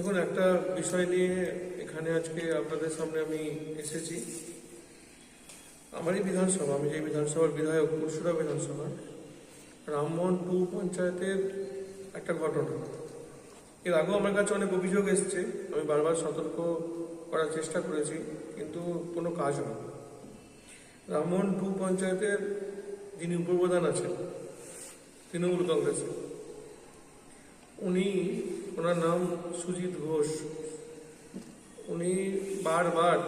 দেখুন, একটা বিষয় নিয়ে এখানে আজকে আপনাদের সামনে আমি এসেছি। আমারই বিধানসভা, আমি যে বিধানসভার বিধায়ক পরশুরা বিধানসভা, রামমোহন টু পঞ্চায়েতের একটা ঘটনা। এর আগেও আমার কাছে অনেক অভিযোগ এসছে, আমি বারবার সতর্ক করার চেষ্টা করেছি, কিন্তু কোনো কাজ হয় রামমোহন টু পঞ্চায়েতের যিনি উপপ্রধান আছেন, তৃণমূল কংগ্রেসের, উনি ওনার নাম সুজিত ঘোষ। উনি বারবার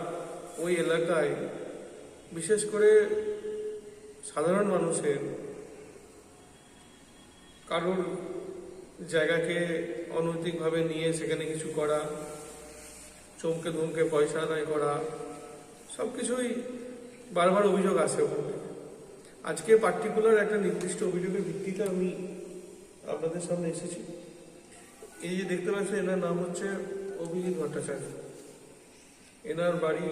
ওই এলাকায়, বিশেষ করে সাধারণ মানুষের কারোর জায়গাকে অনৈতিকভাবে নিয়ে সেখানে কিছু করা, চমকে ধমকে পয়সা আদায় করা, সব কিছুই বারবার অভিযোগ আসে ওখান আজকে পার্টিকুলার একটা নির্দিষ্ট অভিযোগের ভিত্তিতে আমি আপনাদের সামনে এসেছি। এই যে দেখতে পাচ্ছেন, এনার নাম হচ্ছে অভিজিৎ ভট্টাচার্য। এনার বাড়ি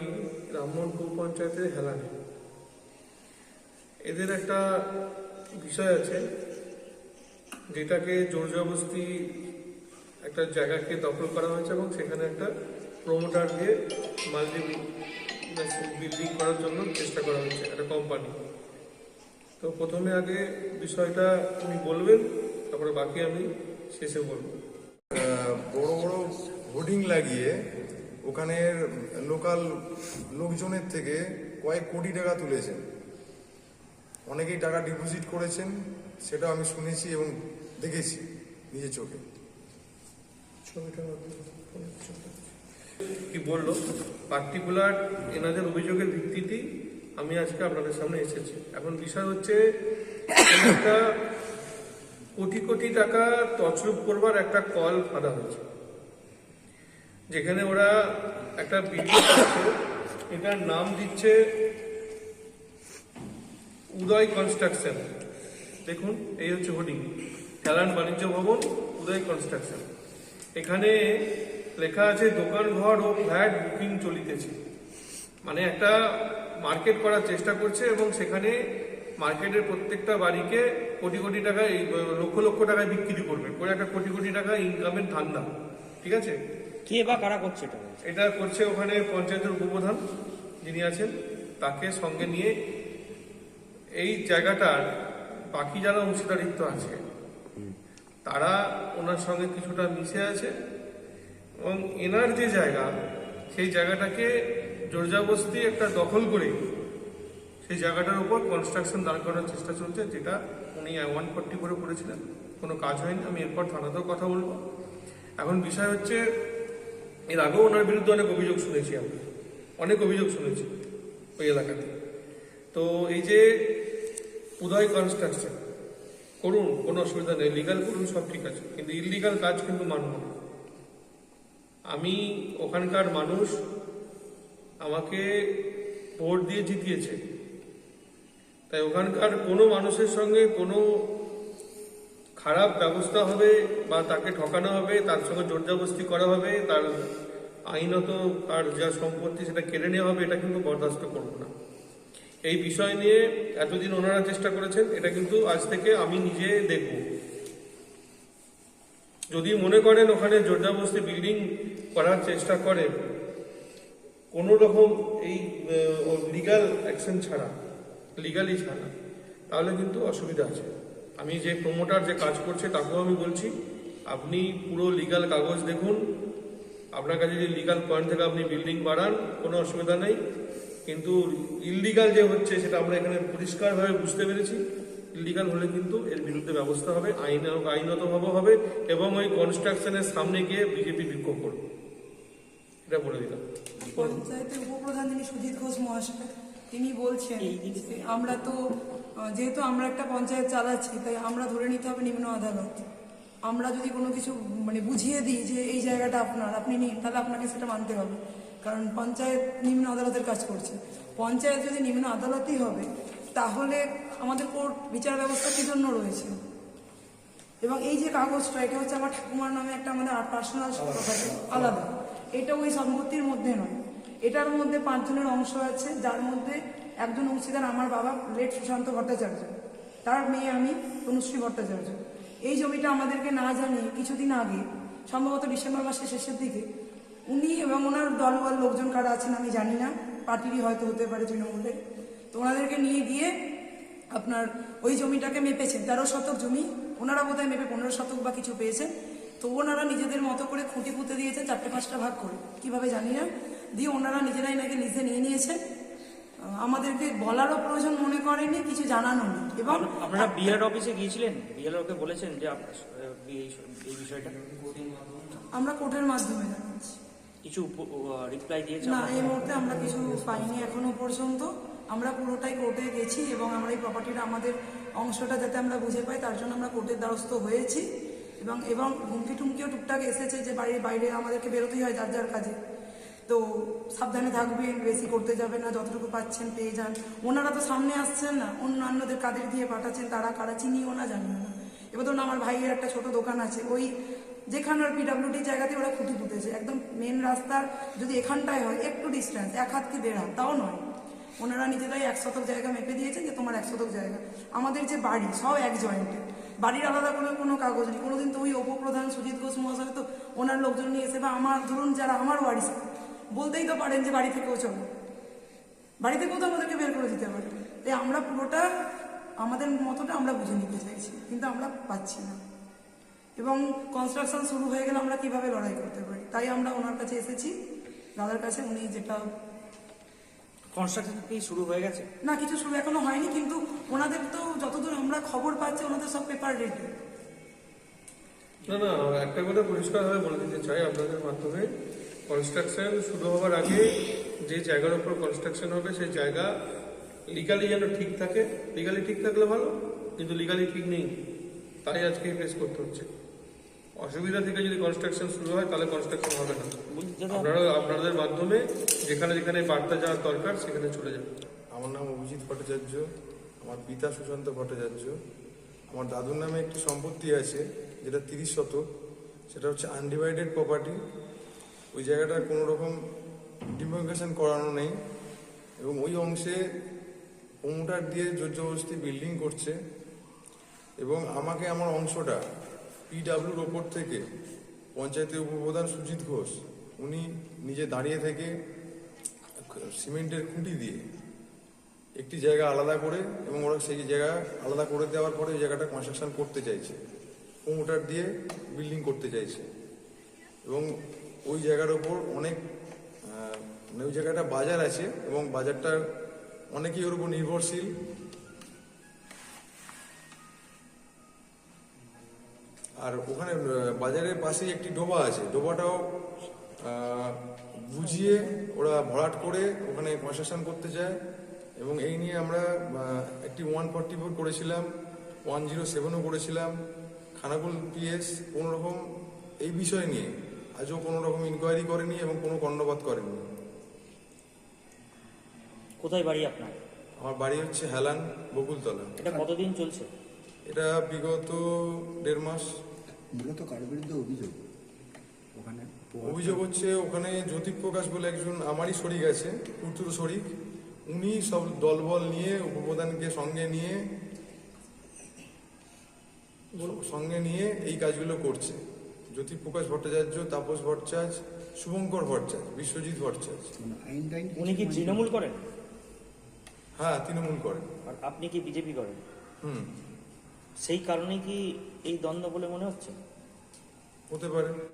রামমোহনপুর পঞ্চায়েতের হেলানে। এদের একটা বিষয় আছে, যেটাকে জোর জবস্তি একটা জায়গাকে দখল করা হয়েছে এবং সেখানে একটা প্রমোটার দিয়ে মাল্টি বিল্ডিং করার জন্য চেষ্টা করা হয়েছে, একটা কোম্পানি তো প্রথমে আগে বিষয়টা উনি বলবেন, তারপরে বাকি আমি শেষে বলব। বড় বড় হোর্ডিং লাগিয়ে ওখানের লোকাল লোকজনের থেকে কয়েক কোটি টাকা তুলেছেন। অনেকেই টাকা ডিপোজিট করেছেন সেটা আমি শুনেছি এবং দেখেছি নিজের চোখে। কি বলল? পার্টিকুলার এনাদের অভিযোগের ভিত্তিতেই আমি আজকে আপনাদের সামনে এসেছি। এখন বিষয় হচ্ছে একটা কোটি কোটি টাকা তছরূপ করবার একটা কল ফাঁদা হয়েছে। যেখানে ওরা একটা এটার নাম দিচ্ছে উদয় কনস্ট্রাকশন। দেখুন, এই হচ্ছে হোর্ডিং। খেলান বাণিজ্য ভবন, উদয় কনস্ট্রাকশন। এখানে লেখা আছে, দোকান ঘর ও ফ্ল্যাট বুকিং চলিতেছে। মানে একটা মার্কেট করার চেষ্টা করছে এবং সেখানে মার্কেটের প্রত্যেকটা বাড়িকে কোটি কোটি টাকা এই লক্ষ লক্ষ টাকায় বিক্রি করবে। করে একটা কোটি কোটি টাকা ইনকামের ধান্দা। ঠিক আছে? কে বা কারা করছে এটা? এটা করছে ওখানে পঞ্চায়েতের উপপ্রধান যিনি আছেন তাকে সঙ্গে নিয়ে এই জায়গাটার বাকি যারা অংশীদারিত্ব আছে তারা ওনার সঙ্গে কিছুটা মিশে আছে এবং এনার যে জায়গা সেই জায়গাটাকে জোরজাবস্তি একটা দখল করে সেই জায়গাটার উপর কনস্ট্রাকশন দাঁড় করার চেষ্টা চলছে, যেটা উনি ওয়ান ফোর্টি করে করেছিলেন। কোনো কাজ হয়নি, আমি এরপর থানাতেও কথা বলব। এখন বিষয় হচ্ছে, এর আগেও ওনার বিরুদ্ধে অনেক অভিযোগ শুনেছি আমি অনেক অভিযোগ শুনেছি ওই এলাকাতে। তো এই যে উদয় কনস্ট্রাকশন করুন, কোনো অসুবিধা নেই লিগাল করুন, সব ঠিক আছে। কিন্তু ইলিগাল কাজ কিন্তু মানব না। আমি ওখানকার মানুষ, আমাকে ভোট দিয়ে জিতিয়েছে। তাই ওখানকার কোনো মানুষের সঙ্গে কোনো খারাপ ব্যবস্থা হবে বা তাকে ঠকানো হবে, তার সঙ্গে জোরজবস্তি করা হবে, তার আইনত তার যা সম্পত্তি সেটা কেড়ে নেওয়া হবে, এটা কিন্তু বরদাস্ত করব না। এই বিষয় নিয়ে এতদিন ওনারা চেষ্টা করেছেন, এটা কিন্তু আজ থেকে আমি নিজে দেখব। যদি মনে করেন ওখানে জোরজাবস্তি বিল্ডিং করার চেষ্টা করে, কোনো রকম এই লিগাল অ্যাকশন ছাড়া লিগালি ছাড়া, তাহলে কিন্তু অসুবিধা আছে। আমি যে প্রমোটার যে কাজ করছে, তাকেও আমি বলছি, আপনি পুরো লিগাল কাগজ দেখুন। আপনার কাছে যে লিগাল পয়েন্ট থেকে, আপনি বিল্ডিং বাড়ান, কোনো অসুবিধা নেই। কিন্তু ইললিগাল যে হচ্ছে, সেটা আমরা এখানে পরিষ্কারভাবে বুঝতে পেরেছি। ইললিগাল হলে কিন্তু এর বিরুদ্ধে ব্যবস্থা হবে, আইন আইনতভাবে হবে, এবং ওই কনস্ট্রাকশনের সামনে গিয়ে বিজেপি বিক্ষোভ করবে। এটা বলে দিলাম। উপপ্রধান ঘোষ মহাশয় তিনি বলছেন আমরা তো যেহেতু আমরা একটা পঞ্চায়েত চালাচ্ছি তাই আমরা ধরে নিতে হবে নিম্ন আদালত। আমরা যদি কোনো কিছু মানে বুঝিয়ে দিই যে এই জায়গাটা আপনার আপনি নিন তাহলে আপনাকে সেটা মানতে হবে। কারণ পঞ্চায়েত নিম্ন আদালতের কাজ করছে। পঞ্চায়েত যদি নিম্ন আদালতই হবে তাহলে আমাদের কোর্ট বিচার ব্যবস্থা কী জন্য রয়েছে? এবং এই যে কাগজটা এটা হচ্ছে আমার ঠাকুমার নামে একটা আমাদের পার্সোনাল আলাদা। এটা ওই সম্পত্তির মধ্যে নয়। এটার মধ্যে পাঁচজনের অংশ আছে, যার মধ্যে একজন অংশীদার আমার বাবা, লেট সুশান্ত ভট্টাচার্য। তার মেয়ে আমি তনুশ্রী ভট্টাচার্য। এই জমিটা আমাদেরকে না জানিয়ে কিছুদিন আগে, সম্ভবত ডিসেম্বর মাসের শেষের দিকে, উনি এবং ওনার দলবল লোকজন কারা আছেন আমি জানি না, পার্টিরই হয়তো হতে পারে তৃণমূলের। তো ওনাদেরকে নিয়ে গিয়ে আপনার ওই জমিটাকে মেপেছেন। তেরো শতক জমি, ওনারা বোধহয় মেপে পনেরো শতক বা কিছু পেয়েছেন। তো ওনারা নিজেদের মতো করে খুঁটি পুঁতে দিয়েছেন, চারটে পাঁচটা ভাগ করে। কীভাবে জানি না। দিয়ে ওনারা নিজেরাই নাকি লিজে নিয়ে নিয়েছেন। আমাদেরকে বলারও প্রয়োজন মনে করেনি কিছু জানানো নেই। এবং আপনারা বিআর অফিসে গিয়েছিলেন? বিআর বিএলওকে বলেছেন যে এই- এই বিষয়টা আমরা কোর্টের মাধ্যমে জানাচ্ছি কিছু রিপ্লাই দিয়েছে না এই মুহূর্তে আমরা কিছু পাইনি এখনও পর্যন্ত। আমরা পুরোটাই কোর্টে গেছি এবং আমরা এই প্রপার্টিটা আমাদের অংশটা যাতে আমরা বুঝে পাই তার জন্য আমরা কোর্টের দ্বারস্থ হয়েছি। এবং এবং হুমকি টুমকিও টুকটাক এসেছে যে বাড়ির বাইরে আমাদেরকে বেরোতেই হয় যার যার কাজে। তো সাবধানে থাকবেন, বেশি করতে যাবে না, যতটুকু পাচ্ছেন পেয়ে যান। ওনারা তো সামনে আসছেন না, অন্যান্যদের কাদের দিয়ে পাঠাচ্ছেন, তারা কারা চিনিও না, জানিও না। এবার ধরুন আমার ভাইয়ের একটা ছোট দোকান আছে, ওই যেখানে ওর পিডাব্লিউডি জায়গাতে ওরা খুঁটি পুঁতেছে। একদম মেন রাস্তার যদি এখানটায় হয়, একটু ডিস্টেন্স এক হাত কি দেড় হাত, তাও নয়। ওনারা নিজেরাই এক শতক জায়গা মেপে দিয়েছেন যে তোমার এক শতক জায়গা। আমাদের যে বাড়ি, সব এক জয়েন্টে বাড়ির আলাদা করে কোনো কাগজ নেই। কোনোদিন তো ওই উপপ্রধান সুজিত ঘোষ মহাশয় তো ওনার লোকজন নিয়ে এসে বা আমার, ধরুন যারা আমার বাড়ি বলতেই তো পারেন যে বাড়ি থেকেও চলো। বাড়ি থেকেও তো আমাদেরকে বের করে দিতে পারে তাই আমরা পুরোটা আমাদের মতোটা আমরা বুঝে নিতে চাইছি কিন্তু আমরা পাচ্ছি না। এবং কনস্ট্রাকশন শুরু হয়ে গেলে আমরা কীভাবে লড়াই করতে পারি? তাই আমরা ওনার কাছে এসেছি। দাদার কাছে উনি যেটা কনস্ট্রাকশন কি শুরু হয়ে গেছে? না কিছু শুরু এখনও হয়নি কিন্তু ওনাদের তো যতদূর আমরা খবর পাচ্ছি ওনাদের সব পেপার রেডি না না একটা কথা পরিষ্কার পরিষ্কারভাবে বলে দিতে চাই আপনাদের মাধ্যমে। কনস্ট্রাকশন শুরু হওয়ার আগে যে জায়গার উপর কনস্ট্রাকশন হবে সেই জায়গা লিগালি যেন ঠিক থাকে। লিগালি ঠিক থাকলে ভালো কিন্তু লিগালি ঠিক নেই তাই আজকে ফেস করতে হচ্ছে। অসুবিধা থেকে যদি কনস্ট্রাকশন শুরু হয় তাহলে কনস্ট্রাকশন হবে না। আপনারা আপনাদের মাধ্যমে যেখানে যেখানে বার্তা যাওয়ার দরকার সেখানে চলে যাবে আমার নাম অভিজিৎ ভট্টাচার্য আমার পিতা সুশান্ত ভট্টাচার্য। আমার দাদুর নামে একটি সম্পত্তি আছে যেটা তিরিশ শতক। সেটা হচ্ছে আনডিভাইডেড প্রপার্টি ওই জায়গাটা কোনো রকম ডিমার্কেশন করানো নেই এবং ওই অংশে প্রমোটার দিয়ে জোর জবরদস্তি বিল্ডিং করছে এবং আমাকে আমার অংশটা পিডাব্লিউর ওপর থেকে পঞ্চায়েতের উপপ্রধান সুজিত ঘোষ, উনি নিজে দাঁড়িয়ে থেকে সিমেন্টের খুঁটি দিয়ে একটি জায়গা আলাদা করে এবং ওরা সেই জায়গা আলাদা করে দেওয়ার পরে ওই জায়গাটা কনস্ট্রাকশন করতে চাইছে প্রমোটার দিয়ে বিল্ডিং করতে চাইছে এবং ওই জায়গার ওপর অনেক মানে ওই জায়গাটা বাজার আছে এবং বাজারটা অনেকেই ওর উপর নির্ভরশীল। আর ওখানে বাজারের পাশেই একটি ডোবা আছে। ডোবাটাও বুঝিয়ে ওরা ভরাট করে ওখানে কনস্ট্রাকশন করতে চায় এবং এই নিয়ে আমরা একটি ওয়ান ফর্টি ফোর করেছিলাম, ওয়ান জিরো সেভেনও করেছিলাম খানাকুল পিএস, কোনোরকম এই বিষয় নিয়ে। আজও কোনো রকম ইনকোয়ারি করেনি এবং কোনো কর্ণপাত করেনি। কোথায় বাড়ি আপনার? আমার বাড়ি হচ্ছে হেলান বকুলতলা। এটা কতদিন চলছে? এটা বিগত দেড় মাস। মূলত কার বিরুদ্ধে অভিযোগ? ওখানে অভিযোগ হচ্ছে ওখানে জ্যোতিক প্রকাশ বলে একজন আমারই শরিক আছে পুত্র শরিক। উনি সব দলবল নিয়ে উপপ্রধানকে সঙ্গে নিয়ে সঙ্গে নিয়ে এই কাজগুলো করছে। জ্যোতিক প্রকাশ ভট্টাচার্য তাপস ভট্টাচার্য শুভঙ্কর ভট্টাচার্য বিশ্বজিৎ ভট্টাচার্য। উনি কি তৃণমূল করেন? হ্যাঁ তৃণমূল করেন। আর আপনি কি বিজেপি করেন? হুম। সেই কারণে কি এই দ্বন্দ্ব বলে মনে হচ্ছে? হতে পারে।